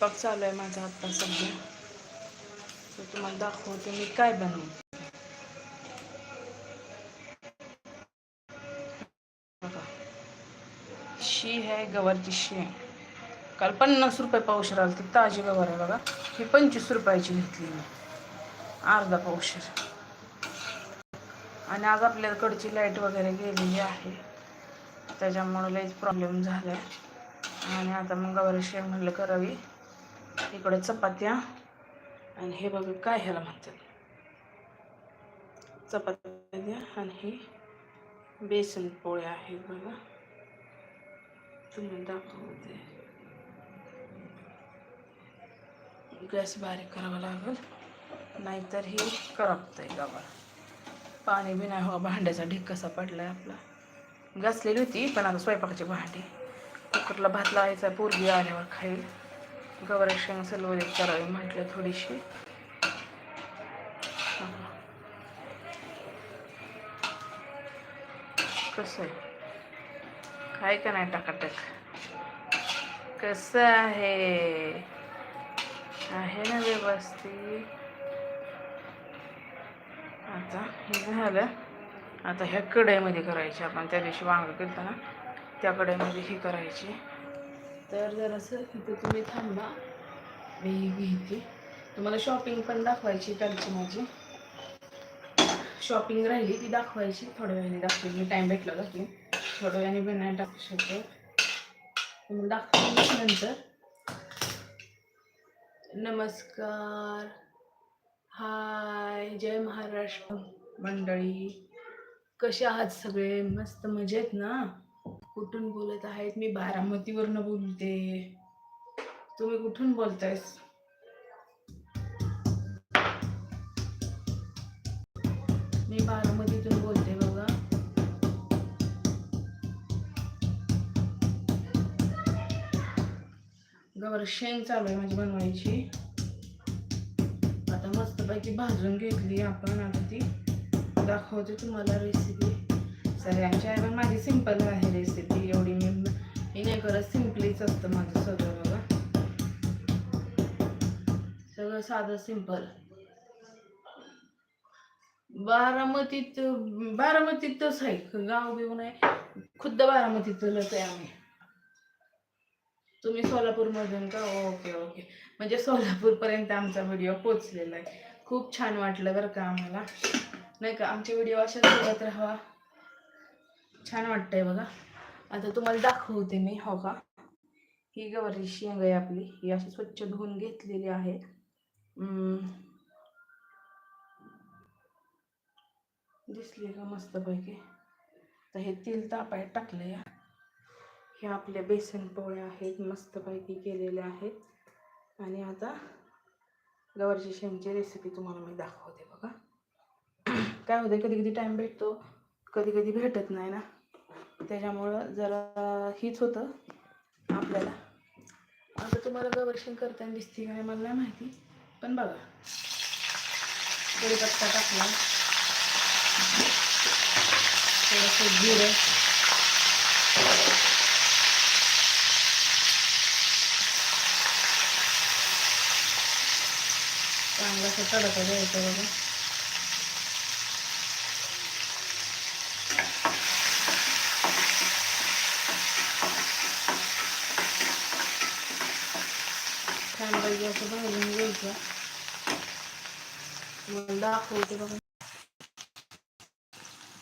स्वयंपाक चालू आहे माझा आत्ता सध्या. तर तुम्हाला दाखवते मी काय बनवते. शी आहे गवारची शी काल पन्नास रुपये पावशर आली ती ताजी गवार आहे बघा. ही पंचवीस रुपयाची घेतली मी. अर्धा पावशर. आणि आज आपल्याकडची लाइट वगैरे गेलेली आहे. त्याच्यामुळे लईच प्रॉब्लेम झाला आहे आणि आता मग गवारी शेंग म्हणलं करावी. इकडे चपात्या आणि हे बघा काय ह्याला म्हणतात. चपात्या आणि हे बेसन पोळ्या आहेत बघा. तुम्ही दाखवते. गॅस बारीक करावा लागेल नाहीतर हे करपतं आहे गावा पाणी बी नाही हो भांड्याचा ढीक कसा पडलाय आपला. घासलेली होती पण आता स्वयंपाकाची भांडी. कुकरला भात लावायचा पोरगी आल्यावर खाईल. गवारी शेंग सलवरीत करावी म्हटलं थोडीशी. कसं आहे? काय का नाही टाकाटक? कसं आहे? आहे ना व्यवस्थित. आता हे झालं. आता ह्या कढईमध्ये करायची आपण. त्या दिवशी वांग केलं ना त्या कढईमध्ये ही करायची. तर जरासं इथे तुम्ही थांबा. मी घेते तुम्हाला शॉपिंग पण दाखवायची कालची माझी. शॉपिंग राहिली ती दाखवायची. थोड्या वेळाने दाखवेल मी टाईम भेटला दाखवेन थोड्या वेळाने पण नाही टाकू शकतो. तुम्हाला दाखवेन नंतर. नमस्कार. हाय जय महाराष्ट्र मंडळी. कसे आहात सगळे? मस्त मजेत ना? कुठून बोलत आहेत? मी बारामतीवरनं बोलते. तुम्ही कुठून बोलतायस? मी बारामतीतून बोलते बघा. गवर शेंग चालू आहे माझी बनवायची. आता मस्तपैकी भाजून घेतली आपण. आता ती दाखवते तुम्हाला रेसिपी सगळ्यांची आहे पण माझी सिंपल आहे रेसिपी एवढी मी मी नाही करत सिम्पलीच असतं माझं सगळं बघा. सगळं साधं सिंपल बारामतीत बारामतीतच आहे. गाव बिव नाही. खुद्द बारामतीतलंच आहे आम्ही. तुम्ही सोलापूरमधून का? ओके ओके म्हणजे सोलापूरपर्यंत आमचा व्हिडिओ पोचलेला आहे. खूप छान वाटलं बरं का आम्हाला. नाही का? आमचे व्हिडिओ अशाच बघत राहावा. छान वाटतंय बघा. आता तुम्हाला दाखवते मी हो का? ही गवारी शेंग आहे आपली. ही अशी स्वच्छ धुवून घेतलेली आहे. दिसली का मस्तपैकी? तर हे तेल तापाय टाकलं या ह्या आपल्या बेसन पोळ्या आहेत मस्तपैकी केलेल्या आहेत. आणि आता गवारची शेंगची रेसिपी तुम्हाला मी दाखवते बघा. काय होतं कधी कधी टाईम भेटतो. कधी कधी भेटत नाही ना. त्याच्यामुळं जरा हीच होतं आपल्याला. आता तुम्हाला गवर्शन करताना दिसते काय मला नाही माहिती. पण बघा. कडीपत्ता टाकला. थोडंसं जिरं चांगलासा तडका द्यायचा बघा. छान पाहिजे असं भाजून घ्यायचं मग दाखवते बघा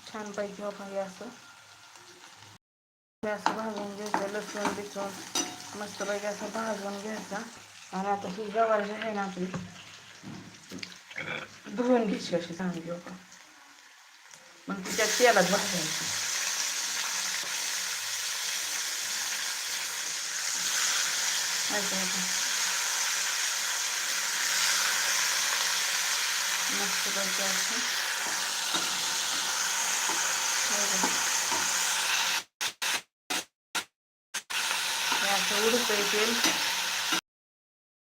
छान पाहिजे बघा हे असं हे असं भाजून घ्यायचं लसूण बिसून मस्तपैकी असं भाजून घ्यायचा आणि आता ही गवार आहे ना आपली धुवून घ्यायची अशी चांगली बघा मग तिच्या तेलात भाजायची ऐका ऐका मस्त बनते असं. हे बघा. उडतंय तेल.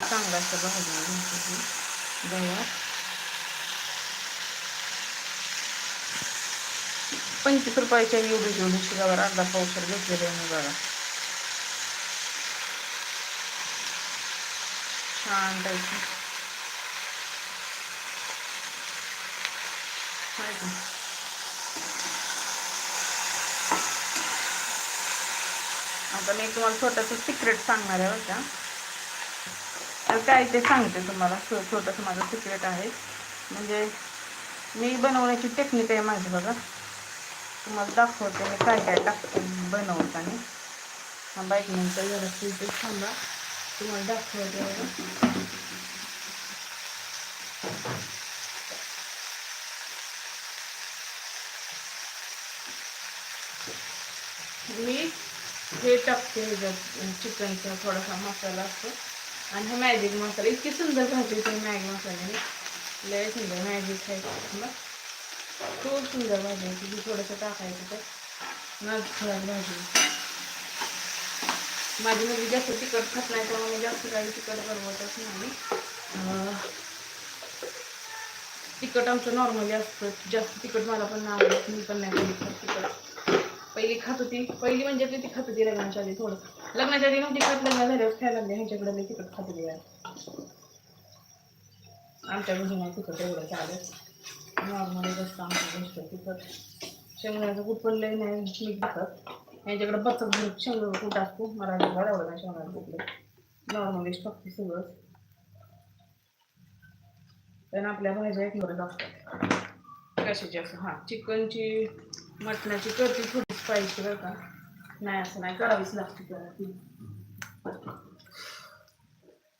चांगलं असं भाजून घ्यायचं गव्हात पंचवीस रुपयाच्या एवढी एवढीशी गवार अर्धा पावसर घेतलेली आहे मी बघा. छान पैकी. हाय आता मी तुम्हाला छोटंसं सिक्रेट सांगणार आहे बरं का. तर काय ते सांगते तुम्हाला छोटंसं माझं सिक्रेट आहे. म्हणजे मी बनवण्याची टेक्निक आहे माझी बघा. तुम्हाला दाखवते मी काय काय टाकते बनवताना. हा बाईक नंतर जरा ते थांबा. तुम्हाला दाखवते बघा. मी हे टाकते चिकनचा थोडासा मसाला असतो. आणि हा मॅजिक मसाला इतकी सुंदर भाजी ते मॅगी मसाल्याने. लय सुंदर मॅजिक खायचं मग खूप सुंदर भाजी आहे ती थोडंसं टाकायचं तर नाच खराब भाजी. माझी मुलगी जास्त तिखट खात नाही त्यामुळे मी जास्त काही तिखट बनवतच नाही. तिखट आमचं नॉर्मली असतं. जास्त तिखट मला पण नाही आवडत. मी पण नाही कधी तिखट. पहिली खात होती. पहिली म्हणजे ती खात होती लग्नाच्या आधी थोडं. लग्नाच्या आधी नव्हती खात लग्न झाल्यावर खायला लागले ह्यांच्याकडे मी तिखट खात होती. यार आमच्या घरी तिखट एवढं चालत. नॉर्मल जास्त आमच्या गोष्ट तिखट शेंगदाण्याचं कूट पण लई नाही मी तिखट ह्यांच्याकडे बचत भरून शेंगदाणा कूट असतो? मला नाही बरं आवडत नाही शेंगदाणा कूट नॉर्मलीच टाकते सगळं पण आपल्या भाज्या एक बरं असतात कशाची असं? हां चिकनची मटणाची करते थोडीच पाहिजे बरं का. नाही असं नाही करावीच लागते त्याला ती.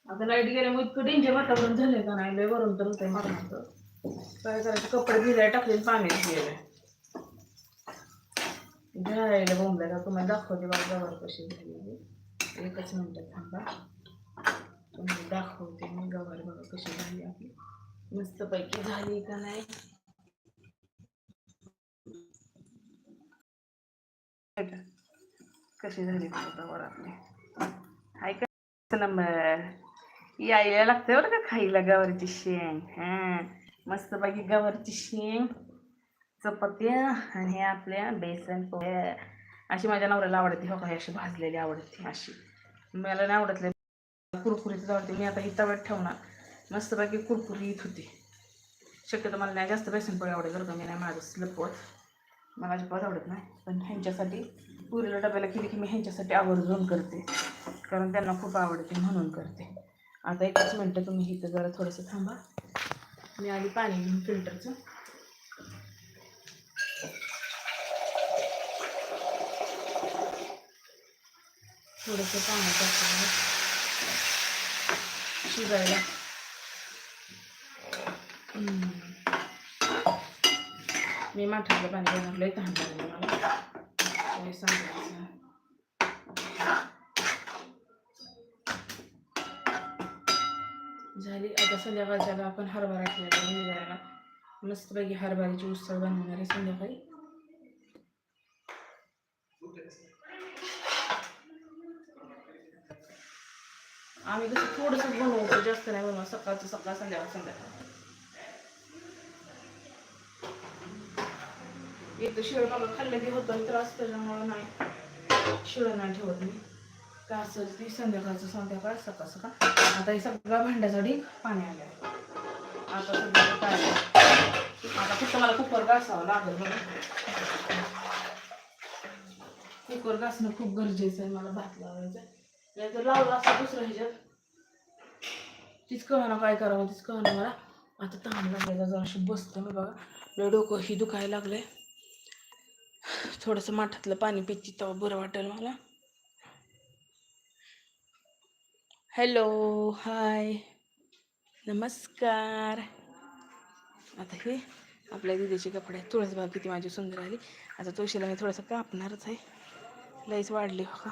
आता लाइट गेल्यामुळे इतकं डेंजर वातावरण झालंय का नाही लय वरून तर होतंय मारणार काय करायचं कपडे भिजाय टाकले पाण्यात गेलंय झाडायला बोंबलाय का तुम्हाला दाखवते बघा गवर कशी झाली एकच मिनटं थांबा. तुम्हाला दाखवते मी गवार बघा कशी झाली आपली. मस्तपैकी झाली का नाही हाय का? कशी झाली गवार आपली हाय का? नंबर. यायला लागतंय बरं का खायला गवारीची शेंग. हा. मस्तपैकी गवारीची शेंग चपात्या आणि आपल्या बेसन पोळ्या. अशी माझ्या नवऱ्याला आवडते हो काही अशी भाजलेली आवडते अशी. मला नाही आवडतले कुरकुरीत आवडते मी आता ही तव्यात ठेवणार. मस्तपैकी कुरकुरीत होती. शक्यतो मला नाही जास्त बेसन पोळी आवडेल बरं का. मी नाही माझं स्लपवत मला अजिबात आवडत नाही. पण ह्यांच्यासाठी पुरीला डब्याला केली की मी ह्यांच्यासाठी आवर्जून करते. कारण त्यांना खूप आवडते म्हणून करते. आता एकच मिनटं तुम्ही इथं जरा थोडंसं थांबा. मी आधी पाणी घेऊन फिल्टरचं. थोडंसं पाणी टाकलं शिजायला. मी माठातलं पाणी बनवलं आहे तहान मला. सांगायचं. झाली आता संध्याकाळच्याला आपण हरभरा ठेवायला निघायला मस्तपैकी हरभऱ्याची उसळ बनवणार आहे संध्याकाळी. आम्ही कसं थोडंसं बनवतो जास्त नाही बनवत सकाळचं सकाळ संध्याकाळ संध्याकाळ. एक तर शिळ बाबा खाल्लं की होतं आणि त्रास त्याच्यामुळं नाही. शिळ नाही ठेवत मी. का असेल ती संध्याकाळचं संध्याकाळ सकाळ सकाळ. आता हे सगळ्या भांड्यासाठी पाणी आलं आहे आता सध्या काय आता फक्त मला कुकर घासावं लागेल बघा. कुकर घासणं खूप गरजेचं आहे मला भात लावायचं नाही तर लावलं असं दुसरं ह्याच्यात. तीच कळणं काय करावं तीच कळणं मला. आता तहान लागलेला जराशी बसतं मी बघा. डोकं ही दुखायला लागलंय. थोडंसं माठातलं पाणी पिती तेव्हा बरं वाटेल मला. हॅलो हाय नमस्कार. आता हे आपल्या दिदीचे कपडे आहेत. तुळस बघा किती माझी सुंदर आली. आता तुळशीला मी थोडंसं कापणारच आहे. लईच वाढली हो का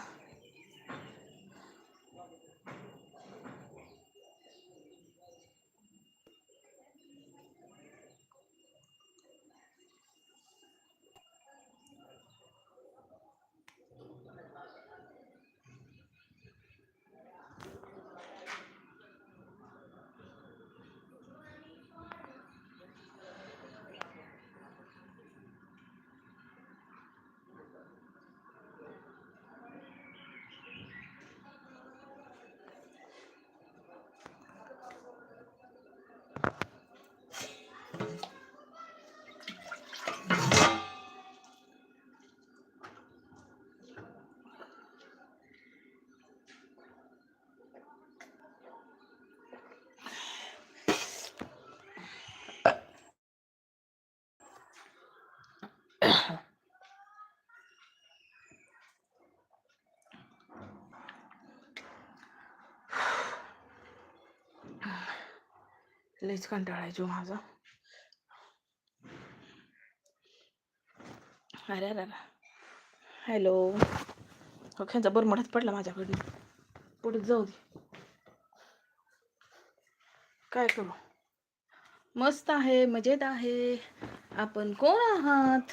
लईच कंटाळा आहे माझा. अरे अरे अरे. हॅलो. हो ख्यांचा बरमोठात पडला माझ्याकडनं. पुढे जाऊ दे. काय करू? मस्त आहे मजेत आहे. आपण कोण आहात?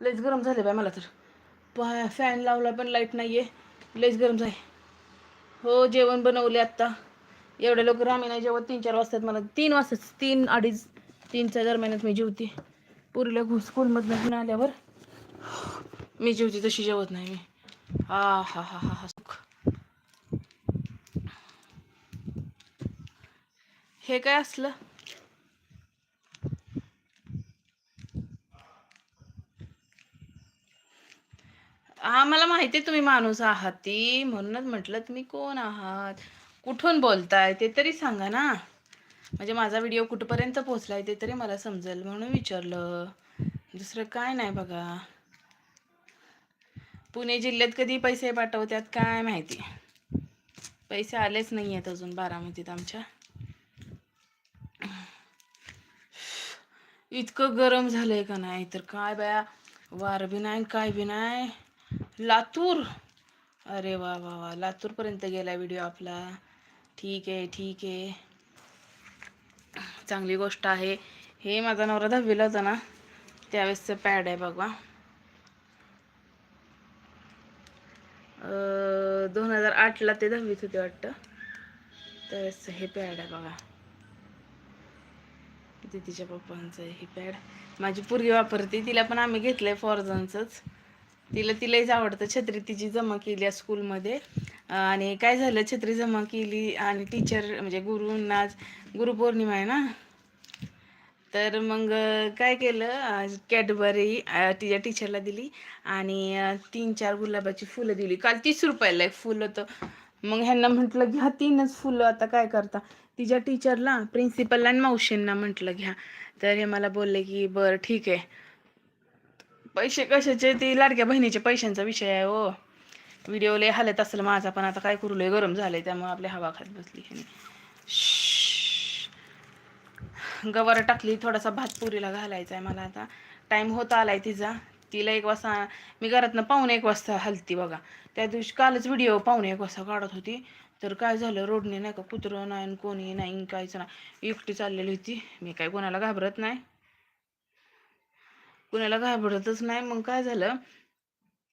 लईच गरम झाले बाय मला तर. फॅन लावला पण लाइट नाहीये. लईच गरम आहे हो जेवण बनवले आत्ता. एवढ्या लवकर आम्ही नाही जेवत तीन चार वाजतात मला. तीन वाजताच तीन अडीच तीनच्या दरम्यानच मी जेवते. पुरीला घुस स्कूलमधनं घेऊन आल्यावर मी जेवते तशी जेवत नाही मी. हा हा हा हा हा सुख. हे काय असलं? हा मला माहिती आहे तुम्ही माणूस आहात. ती म्हणूनच म्हटलं तुम्ही कोण आहात? कुठून बोलताय? ते तरी सांगा ना. म्हणजे माझा व्हिडिओ कुठपर्यंत पोहोचलाय ते तरी मला समजेल म्हणून विचारलं. दुसरं काय नाही बघा. पुणे जिल्ह्यात कधी पैसे पाठवतात काय माहिती? पैसे आलेच नाही आहेत अजून बारामतीत आमच्या. इतकं गरम झालंय का नाही? तर काय बाया? वार बी नाही काय बी नाही. लातूर? अरे वा वा वा. लातूरपर्यंत गेला व्हिडिओ आपला. ठीक आहे ठीक आहे. चांगली गोष्ट आहे. हे माझा नवरा दहावीला होता ना त्यावेळेसचं पॅड आहे बघा दोन हजार आठला ते दहावीत होते वाटतं. त्यावेळेसचं हे पॅड आहे बघा. किती तिच्या पप्पांचं हे पॅड माझी पोरगी वापरते तिला पण आम्ही घेतलंय फॉर्झनचंच तिला तिलाच आवडतं. छत्री तिची जमा केली आहे स्कूलमध्ये. आणि काय झालं छत्री जमा केली आणि टीचर म्हणजे गुरुंना गुरुपौर्णिमा आहे ना? तर मग काय केलं कॅडबरी तिच्या टीचरला दिली आणि तीन चार गुलाबाची फुलं दिली. काल तीस रुपयाला एक फुलं होतं. मग ह्यांना म्हटलं घ्या तीनच फुलं आता काय करता? तिच्या टीचरला प्रिन्सिपलला आणि मावशींना म्हटलं घ्या. तर हे मला बोलले की बरं ठीक आहे. पैसे कशाचे? ते लाडक्या बहिणीचे पैशांचा विषय आहे हो. व्हिडिओ लय हालत असेल माझा पण आता काय करू? लय गरम झालंय त्यामुळे आपली हवा खात बसली ह्याने. गवार टाकली थोडासा भात पुरीला घालायचा आहे मला आता. टाईम होत आलाय तिचा. तिला एक वाजता मी घरातनं पाहुणे एक वाजता हलती बघा. त्या दिवशी कालच व्हिडिओ पाहुणे एक वाजता काढत होती. तर काय झालं? रोडने नाही का कुत्रं नाही आणि कोणी नाही काहीच नाही. एकटी चाललेली होती. मी काय कोणाला घाबरत नाही. कुणाला घाबरतच नाही. मग काय झालं?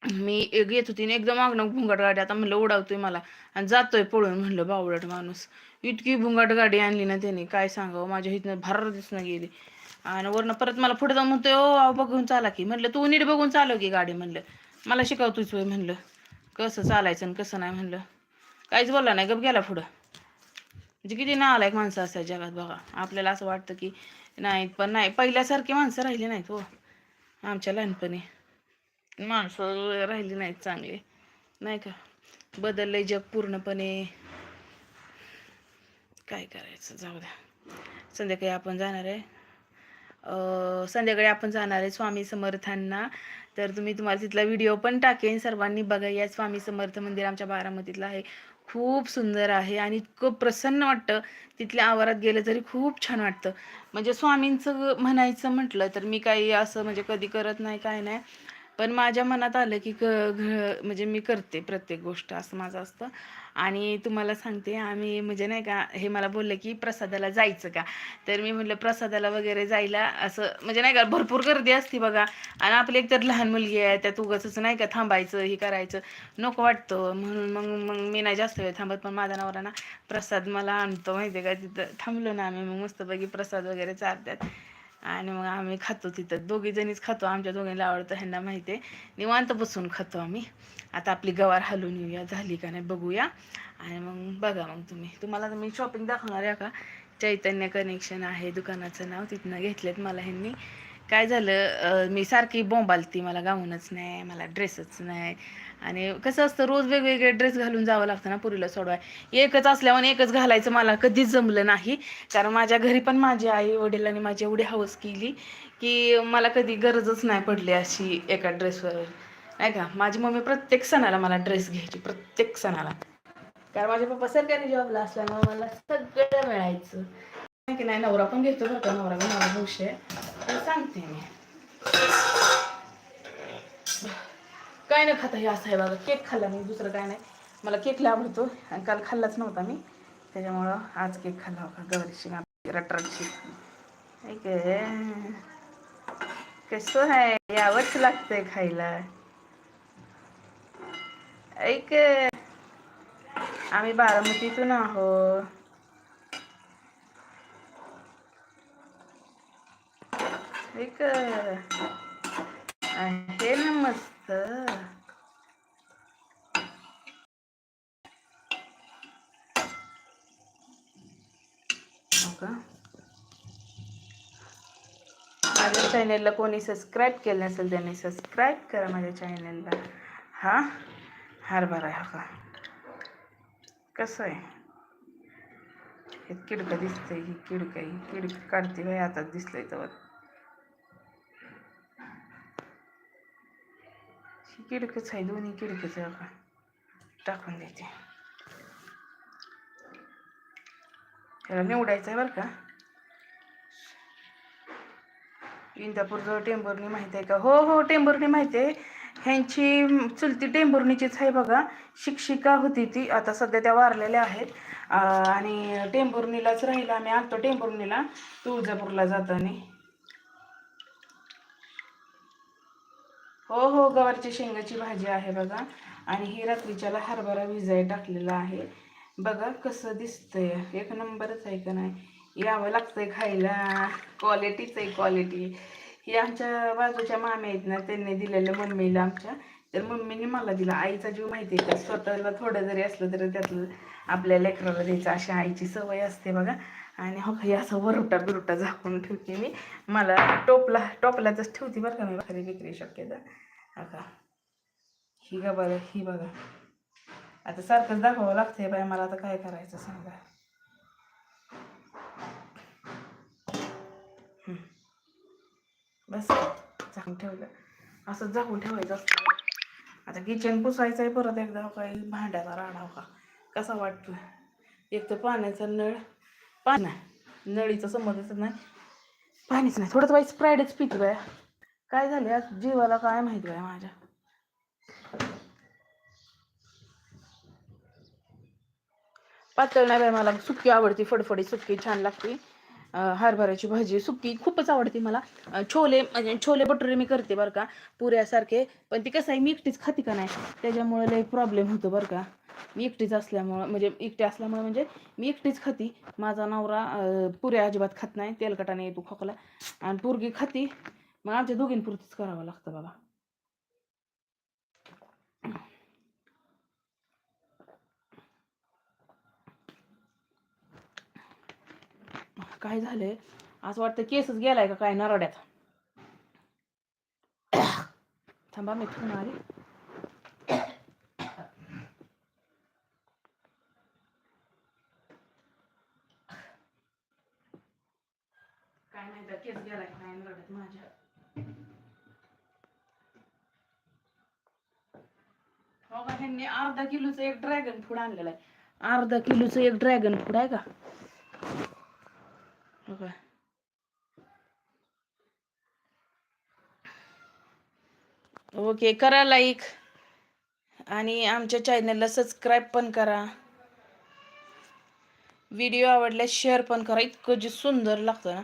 मी एक येत होती आणि एकदम मागणं भुंगाट गाडी आता म्हणलं उडावतोय मला. आणि जातोय पळून म्हणलं बावळट माणूस. इतकी भुंगाट गाडी आणली ना त्याने. काय सांगावं? माझ्या इथनं भर दिसणं गेली. आणि वरनं परत मला पुढे जाऊन म्हणतोय ओ बघून चाला की. म्हणलं तू नीट बघून चालव की गाडी. म्हणलं मला शिकवतोच होय. म्हणलं कसं चालायचं आणि कसं नाही? म्हणलं काहीच बोलला नाही. गप गेला पुढं. म्हणजे किती नालायक माणसं असतात जगात बघा. आपल्याला असं वाटतं की नाही पण नाही. पहिल्यासारखी माणसं राहिली नाहीत हो. आमच्या लहानपणी. माणसं राहिली नाहीत चांगली. नाही का? बदलले जग पूर्णपणे. काय करायचं? जाऊ द्या. संध्याकाळी आपण जाणार आहे. संध्याकाळी आपण जाणार आहे स्वामी समर्थांना. तर तुम्ही तुम्हाला तिथला व्हिडिओ पण टाकेन. सर्वांनी बघा या स्वामी समर्थ मंदिर आमच्या बारामतीतलं आहे. खूप सुंदर आहे आणि इतकं प्रसन्न वाटतं. तिथल्या आवारात गेलं तरी खूप छान वाटतं. म्हणजे स्वामींचं म्हणायचं म्हटलं तर मी काही असं म्हणजे कधी करत नाही काय नाही. पण माझ्या मनात आलं की क म्हणजे मी करते प्रत्येक गोष्ट असं माझं असतं. आणि तुम्हाला सांगते आम्ही म्हणजे नाही का हे मला बोललं की प्रसादाला जायचं का? तर मी म्हटलं प्रसादाला वगैरे जायला असं म्हणजे नाही का भरपूर गर्दी असती बघा. आणि आपली एक तर लहान मुलगी आहे त्यात उगाच नाही का थांबायचं हे करायचं. नको वाटतं. म्हणून मग मग मी नाही जास्त वेळ थांबत पण माझा नवरा ना प्रसाद मला आणतो माहिती आहे का? तिथं थांबलो ना आम्ही मग मस्तपैकी प्रसाद वगैरे चारतात. आणि मग आम्ही खातो तिथं. दोघी जणीच खातो. आमच्या दोघींना आवडतं ह्यांना माहिती आहे निवांत बसून खातो आम्ही. आता आपली गवार हलवून येऊया. झाली का नाही बघूया. आणि मग बघा मग तुम्ही. तुम्हाला तर मी शॉपिंग दाखवणार आहे का? चैतन्य कनेक्शन आहे दुकानाचं नाव. तिथनं घेतलेत मला ह्यांनी. काय झालं मी सारखी बोंबालती. मला गाऊनच नाही मला ड्रेसच नाही. आणि कसं असतं रोज वेगवेगळे ड्रेस घालून जावं लागतं ना पुरीला सोडवाय. एकच असल्यावर एकच घालायचं मला कधीच जमलं नाही. कारण माझ्या घरी पण माझी आई वडिलांनी माझी एवढी हवस केली की मला कधी गरजच नाही पडली अशी एका ड्रेसवर नाही का? माझी मम्मी प्रत्येक सणाला मला ड्रेस घ्यायची प्रत्येक सणाला. कारण माझे पप्पा सरकारी जॉबला असल्यामुळे मला सगळं मिळायचं. नाही की नाही? नवरा पण घेतो बरं का? नवरा पण मला खुश आहे. तर सांगते मी. काय नाही खाता हे असं आहे बघा. केक खाल्ला मी दुसरं काय नाही. मला केकला आवडतो आणि काल खाल्लाच नव्हता मी. त्याच्यामुळं आज केक खाल्ला होता गवरीशी रटरटची ऐक कसं आहे? यावंच लागतंय खायला. ऐक आम्ही बारामतीतून आहो ऐक हे ना मस्त हो का माझ्या चॅनेलला कोणी सबस्क्राईब केलं नसेल त्याने सबस्क्राईब करा माझ्या चॅनेलला हा? हरभरा आहे का? कसं आहे? हे किडकं दिसतंय ही किडकं ही किडकं काढते बाई आता दिसलंय तर किडकच आहे दोन्ही किडकच आहे का? टाकून देते. त्याला निवडायचं आहे बरं का? इंदापूरजवळ टेंभुर्णी माहिती आहे का? हो हो टेंभुर्णी माहिती आहे. ह्यांची चुलती टेंभुर्णीचीच आहे बघा. शिक्षिका होती ती. आता सध्या त्या वारलेल्या आहेत. आणि टेंभुर्णीलाच राहिला. आम्ही आणतो टेंभुर्णीला. तुळजापूरला जाताना. हो हो गवारची शेंगाची भाजी आहे बघा. आणि ही रात्रीच्याला हरभरा भिजाय टाकलेला आहे. बघा कसं दिसतंय. एक नंबरच आहे का नाही? यावं लागतंय खायला. क्वालिटीच आहे क्वालिटी ही आमच्या बाजूच्या मामे आहेत ना त्यांनी दिलेल्या मम्मीला आमच्या. तर मम्मीने मला दिला. आईचा जीव माहिती आहे का? स्वतःला थोडं जरी असलं तरी त्यातलं आपल्या लेकराला द्यायचं. अशी आईची सवय असते बघा. आणि हो काही असं वरुटा बिरुटा झाकून ठेवते मी. मला टोपला टोपल्यातच ठेवते बरं का मी भारी विक्री शक्यता. का. ही का बरं ही बघा. आता सारखंच दाखवावं लागतंय बाय मला आता काय करायचं सांगा. बस झाकून ठेवलं. असंच झाकून ठेवायचं असतं. आता किचन पुसायचं आहे परत एकदा काही भांड्याचा राडा हो का. कसा वाटतो एक तर पाण्याचा नळ पाणी नाही. नळीचं संबंधच नाही. पाणीच नाही. थोडंच बाई स्प्राईडच पित बाया. काय झालं आज जीवाला काय माहिती बाय माझ्या? पातळ नाही बाय मला. सुकी आवडती फडफडी सुकी छान लागते. हरभऱ्याची भाजी सुकी खूपच आवडते मला. छोले म्हणजे छोले भटुरे मी करते बरं का. पुऱ्यासारखे. पण ती कसं आहे मी एकटीच खाते का नाही? त्याच्यामुळे लई प्रॉब्लेम होतो बरं का. मी एकटीच असल्यामुळं म्हणजे एकटी असल्यामुळं म्हणजे मी एकटीच खाती. माझा नवरा पुरे पुऱ्या अजिबात खात नाही तेलकटाने येतो खोकला. आणि पोरगी खाती. मग आमच्या दोघींपुरतीच करावं लागतं बाबा. काय झालंय? असं वाटतं केसच गेलाय का काय नरड्यात? थांबा मी ठेवून आली काय नाही तर केस गेलाय का काय नरड्यात माझ्या हो का ह्यांनी अर्धा किलोचं एक ड्रॅगन फूड आणलेलं आहे. अर्धा किलोचं एक ड्रॅगन फूड आहे का? ओके करा लाईक आणि आमच्या चॅनलला सबस्क्राईब पण करा. व्हिडिओ आवडल्यास शेअर पण करा. इतकं जे सुंदर लागतं ना.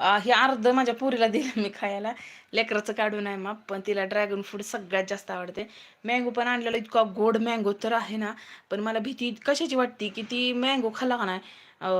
हे अर्ध माझ्या पुरीला दिलं मी खायला. लेकराचं काढून आहे माप पण तिला ड्रॅगन फ्रूट सगळ्यात जास्त आवडते. मँगो पण आणलेला इतका गोड मँगो तर आहे ना पण मला भीती कशाची वाटते की ती मँगो खाल्ला का नाही?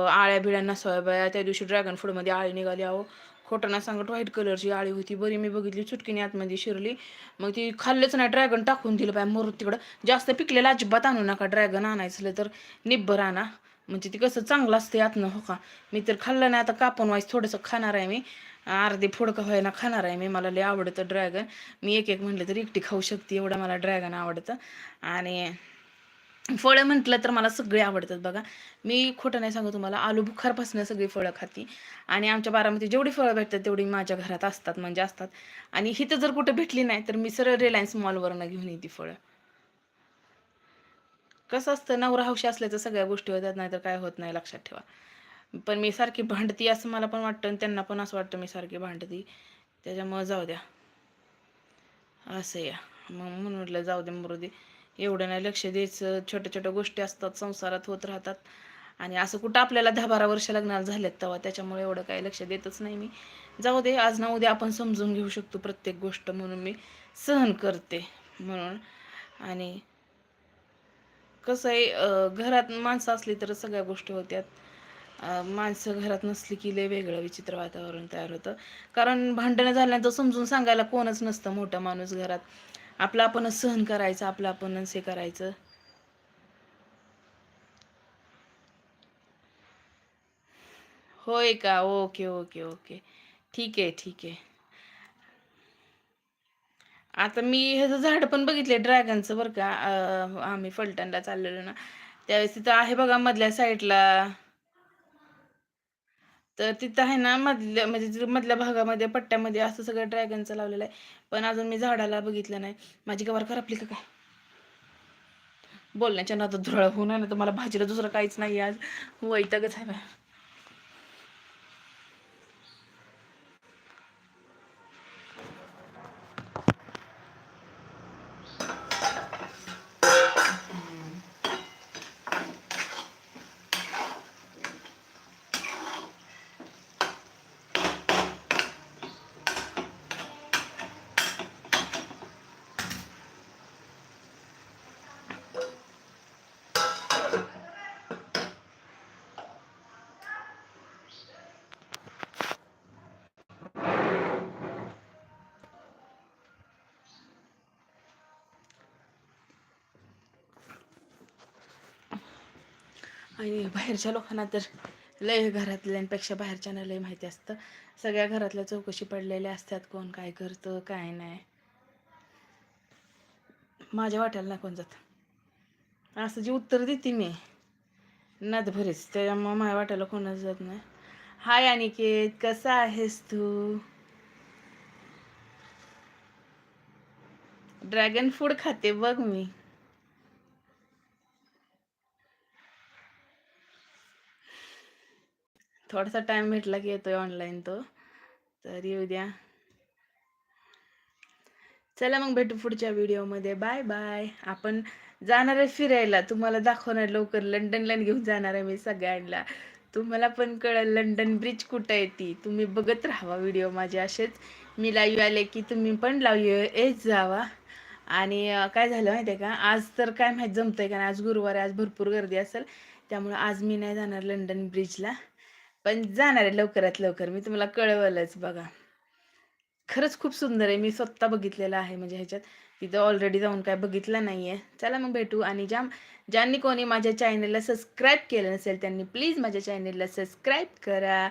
आळ्या बिळ्यांना सोयाबाया त्या दिवशी ड्रॅगन फ्रूटमध्ये आळी निघाली अहो. खोटं ना सांगत व्हाईट कलरची आळी होती. बरी मी बघितली चुटकीने आतमध्ये शिरली. मग ती खाल्लंच नाही ड्रॅगन टाकून दिलं पाय मरू तिकडं. जास्त पिकलेलं अजिबात आणू नका ड्रॅगन आणायचं तर निब्बर आणा. म्हणजे ती कसं चांगलं असते आतनं हो का? मी तर खाल्लं नाही आता कापून वाईस थोडंसं खाणार आहे मी. अर्धे फोडकं व्हायला खाणार आहे मी मला लय आवडतं ड्रॅगन. मी एक एक म्हटलं तर एकटी खाऊ शकते एवढं मला ड्रॅगन आवडतं. आणि फळं म्हटलं तर मला सगळे आवडतात बघा. मी खोटं नाही सांगू तुम्हाला आलू बुखारपासून सगळी फळं खाती. आणि आमच्या बारामध्ये जेवढी फळं भेटतात तेवढी माझ्या घरात असतात म्हणजे असतात. आणि हिथं जर कुठं भेटली नाही तर मी सरळ रिलायन्स मॉलवरनं घेऊन येते फळं. कसं असतं नवरा हौशी असल्याचं सगळ्या गोष्टी होतात नाहीतर काय होत नाही लक्षात ठेवा. पण मी सारखी भांडती असं मला पण वाटतं आणि त्यांना पण असं वाटतं मी सारखी भांडती. त्याच्यामुळं जाऊ द्या. असं या मग म्हणून म्हटलं जाऊ दे मरू एवढं नाही लक्ष द्यायचं. छोट्या छोट्या गोष्टी असतात संसारात होत राहतात. आणि असं कुठं आपल्याला दहा बारा वर्ष लग्नाला झालेत तेव्हा त्याच्यामुळे एवढं काही लक्ष देतच नाही मी. जाऊ दे आज ना उद्या आपण समजून घेऊ शकतो प्रत्येक गोष्ट म्हणून मी सहन करते म्हणून. आणि कसं आहे घरात माणसं असली तर सगळ्या गोष्टी होत्यात. माणसं घरात नसली की लय वेगळं विचित्र वातावरण तयार होतं. कारण भांडणं झाल्यानंतर समजून सांगायला कोणच नसतं मोठा माणूस घरात. आपलं आपणच सहन करायचं आपलं आपणच हे करायचं. होय का? Okay okay okay. ठीक आहे ठीक आहे. आता मी ह्याचं झाड पण बघितले ड्रॅगनचं बरं का. आम्ही फलटणला चाललेलो ना. त्यावेळेस तिथं आहे बघा मधल्या साईडला. तर तिथं आहे ना मधल्या म्हणजे मधल्या भागामध्ये पट्ट्यामध्ये असं सगळं ड्रॅगनचं लावलेलं आहे. पण अजून मी झाडाला बघितलं नाही. माझी गवार खराबली का काय? बोलण्याच्या नादात धुरळ होऊन आहे ना तर मला भाजीला दुसरं काहीच नाही आज. वैतागच आहे आणि बाहेरच्या लोकांना तर लय घरातल्यांपेक्षा बाहेरच्यांना लय माहिती असतं. सगळ्या घरातल्या चौकशी पडलेल्या असतात कोण काय करतं काय नाही. माझ्या वाट्याला नाही कोण जात. असं जी उत्तर देते मी नाद भरीच माझ्या वाट्याला कोणच जात नाही. हाय अनिकेत कसा आहेस तू? ड्रॅगन फूड खाते बघ मी. थोडासा टाइम भेटला की येतोय ऑनलाईन तो. तर येऊ द्या. चला मग भेटू पुढच्या व्हिडिओमध्ये बाय बाय आपण जाणार आहे फिरायला. तुम्हाला दाखवणार लवकर. लंडनला घेऊन जाणार आहे मी सगळ्यांना. तुम्हाला पण कळेल लंडन ब्रिज कुठं आहे ती. तुम्ही बघत राहावा व्हिडिओ माझे असेच. मी लाईव्ह आले की तुम्ही पण लाईव्ह येत जावा. आणि काय झालं माहिती आहे का? आज तर काय माहीत जमतंय का आज गुरुवार आहे. आज भरपूर गर्दी असेल. त्यामुळे आज मी नाही जाणार लंडन ब्रिजला पण जाणार आहे लवकरात लवकर. मी तुम्हाला कळवलंच बघा. खरंच खूप सुंदर आहे. मी स्वतः बघितलेलं आहे. म्हणजे ह्याच्यात तिथं ऑलरेडी जाऊन काय बघितलं नाही आहे चला मग भेटू. आणि ज्या ज्यांनी कोणी माझ्या चॅनलला सबस्क्राईब केलं नसेल त्यांनी प्लीज माझ्या चॅनलला सबस्क्राईब करा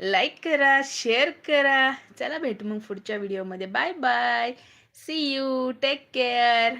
लाईक करा शेअर करा. चला भेटू मग पुढच्या व्हिडिओमध्ये bye bye see you take care